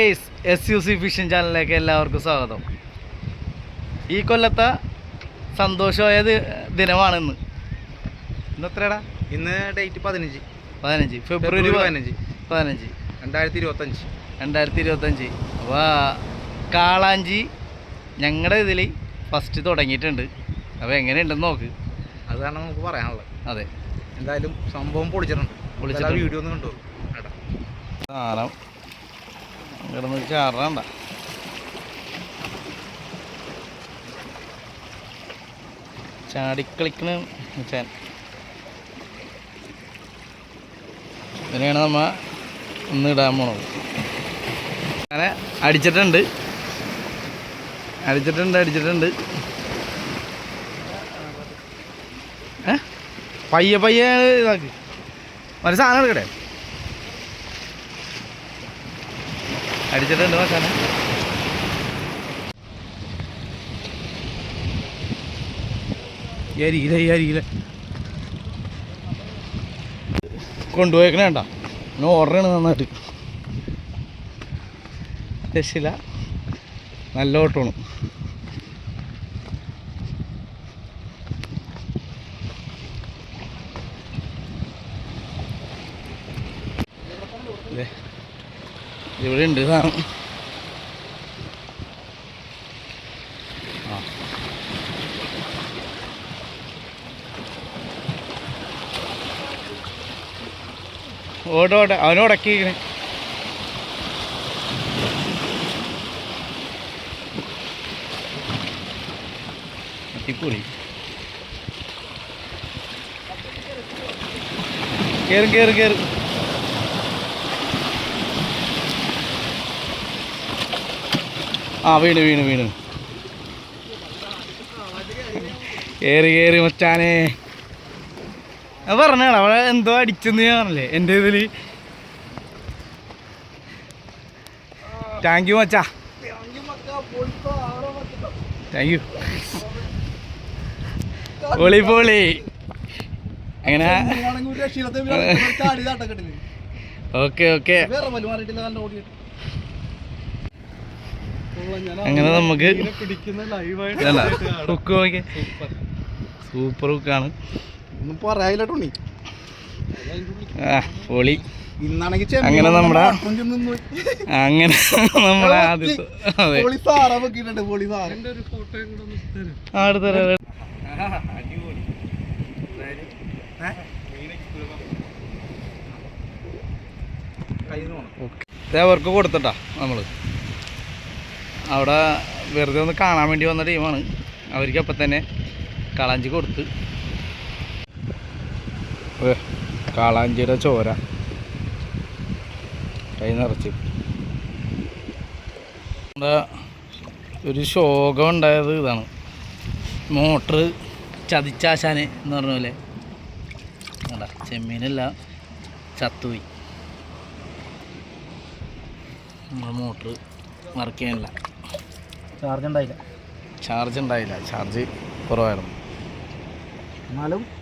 S U C phishing ചാനലിലേക്ക് എല്ലാവർക്കും സ്വാഗതം. ഈ കൊല്ലത്തെ സന്തോഷമായ ദിനമാണ് ഇന്ന്. ഇന്ന് എത്രയാടാ? ഇന്ന് ഡേറ്റ് പതിനഞ്ച്. പതിനഞ്ച്. ഫെബ്രുവരി പതിനഞ്ച്. പതിനഞ്ച്. രണ്ടായിരത്തി ഇരുപത്തഞ്ച് രണ്ടായിരത്തി ഇരുപത്തഞ്ച് അപ്പോൾ കാളാഞ്ചി ഞങ്ങളുടെ ഇതിൽ ഫസ്റ്റ് തുടങ്ങിയിട്ടുണ്ട്. അപ്പോൾ എങ്ങനെയുണ്ടെന്ന് നോക്ക്. അതാണ് നമുക്ക് പറയാനുള്ളത്. അതെ. എന്തായാലും സംഭവം പൊളിച്ചിട്ടുണ്ട്. വീഡിയോ ഒന്ന് കണ്ടു സാധനം കിടന്ന് ചാറണ്ട ചാടിക്കളിക്കണ ഇതിനെയാണ് നമ്മ ഒന്ന് ഇടാൻ പോണത്. അങ്ങനെ അടിച്ചിട്ടുണ്ട്. അടിച്ചിട്ടുണ്ട് അടിച്ചിട്ടുണ്ട്. പയ്യെ പയ്യെ ഇതാക്കി. ഒരു സാധനം എടുക്കട്ടെ? അടിച്ചിട്ടുണ്ട് ഈ അരിയില ഈ അരിയില കൊണ്ടുപോയേക്കണ വേണ്ട ഞാൻ ഓർഡറാണ് നന്നായിട്ട്. രക്ഷില്ല നല്ല ഓട്ടമാണ്. ദേ, ഇവിടെ ഉണ്ട് സാധനം ഓടോടെ ഓടെ. ഓടെ കയറും അടിപൊളി. കയറും കേറും കേറും. ആ വീണ് വീണ് വീണ്. കയറി കയറി മച്ചാനെ. അത് പറഞ്ഞാണ് അവളെ എന്തോ അടിച്ചെന്ന് ഞാൻ പറഞ്ഞില്ലേ? എന്റെ ഇതിൽ താങ്ക് യു മച്ചാ. താങ്ക് യു പൊളി പൊളി. അങ്ങനെ ഓക്കെ ഓക്കെ അങ്ങനെ നമുക്ക് ഹുക്ക് സൂപ്പർ ഹുക്കാണ് ആ പൊളി. ഇന്നാണെങ്കിൽ അങ്ങനെ നമ്മുടെ അങ്ങനെ നമ്മുടെ ആദ്യത്തെ അതെ. അവർക്ക് കൊടുത്തിട്ടാ നമ്മൾ അവിടെ വെറുതെ ഒന്ന് കാണാൻ വേണ്ടി വന്ന ടീമാണ്. അവർക്ക് അപ്പം തന്നെ കളാഞ്ചി കൊടുത്ത്. കാളാഞ്ചിയുടെ ചോര. കൈ നിറച്ച്. നമ്മുടെ ഒരു ശോകം ഉണ്ടായത് ഇതാണ്. മോട്ടർ ചതിച്ചാശാന് എന്ന് പറഞ്ഞ പോലെ. ചെമ്മീനല്ല ചത്തുപോയി. നമ്മുടെ മോട്ടർ വർക്ക് ചാർജ് ഉണ്ടായില്ല. ചാർജ് ഉണ്ടായില്ല. ചാർജ് കുറവായിരുന്നു. എന്നാലും